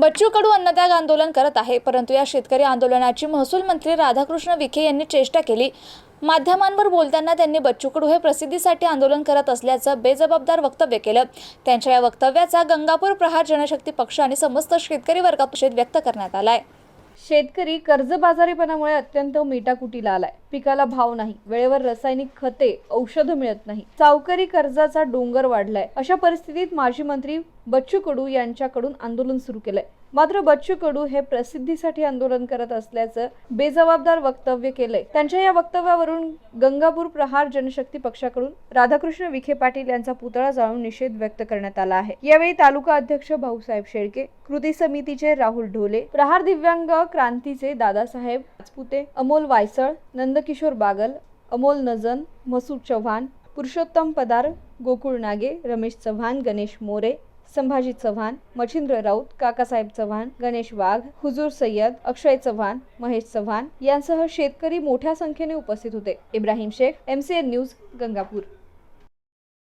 बच्चू कडू अन्नत्याग आंदोलन करत आहे परंतु या शेतकरी आंदोलनाची महसूल मंत्री राधाकृष्ण विखे यांनी चेष्टा केली. माध्यमांवर बोलताना त्यांनी बच्चू कडू हे प्रसिद्धीसाठी आंदोलन करत असल्याचं बेजबाबदार वक्तव्य केलं. त्यांच्या या वक्तव्याचा गंगापूर प्रहार जनशक्ती पक्ष आणि समस्त शेतकरी वर्गात निषेध व्यक्त करण्यात आलाय. शेतकरी कर्जबाजारीपणामुळे अत्यंत मेटाकुटीला आलाय. पिकाला भाव नाही वेळेवर रासायनिक खते औषधं मिळत नाही चावकरी कर्जाचा डोंगर वाढलाय. अशा परिस्थितीत माजी मंत्री बच्चू कडू यांच्याकडून आंदोलन सुरू केलंय. मात्र बच्चू कडू हे प्रसिद्धीसाठी आंदोलन करत असल्याचं बेजबाबदार वक्तव्य केलंय. त्यांच्या या वक्तव्यावरून गंगापूर प्रहार जनशक्ती पक्षाकडून राधाकृष्ण विखे पाटील यांचा पुतळा जाळून निषेध व्यक्त करण्यात आला आहे. यावेळी तालुका अध्यक्ष भाऊसाहेब शेळके कृती समितीचे राहुल ढोले प्रहार दिव्यांग क्रांतीचे दादासाहेब राजपुते अमोल वायसळ नंदकिशोर बागल अमोल नजन मसूद चव्हाण पुरुषोत्तम पदार गोकुळ नागे रमेश चव्हाण गणेश मोरे संभाजी चव्हाण मच्छिंद्र राऊत काकासाहेब चव्हाण गणेश वाघ हुजूर सय्यद अक्षय चव्हाण महेश चव्हाण यांसह शेतकरी मोठ्या संख्येने उपस्थित होते. Ibrahim Shaikh MCN news Gangapur.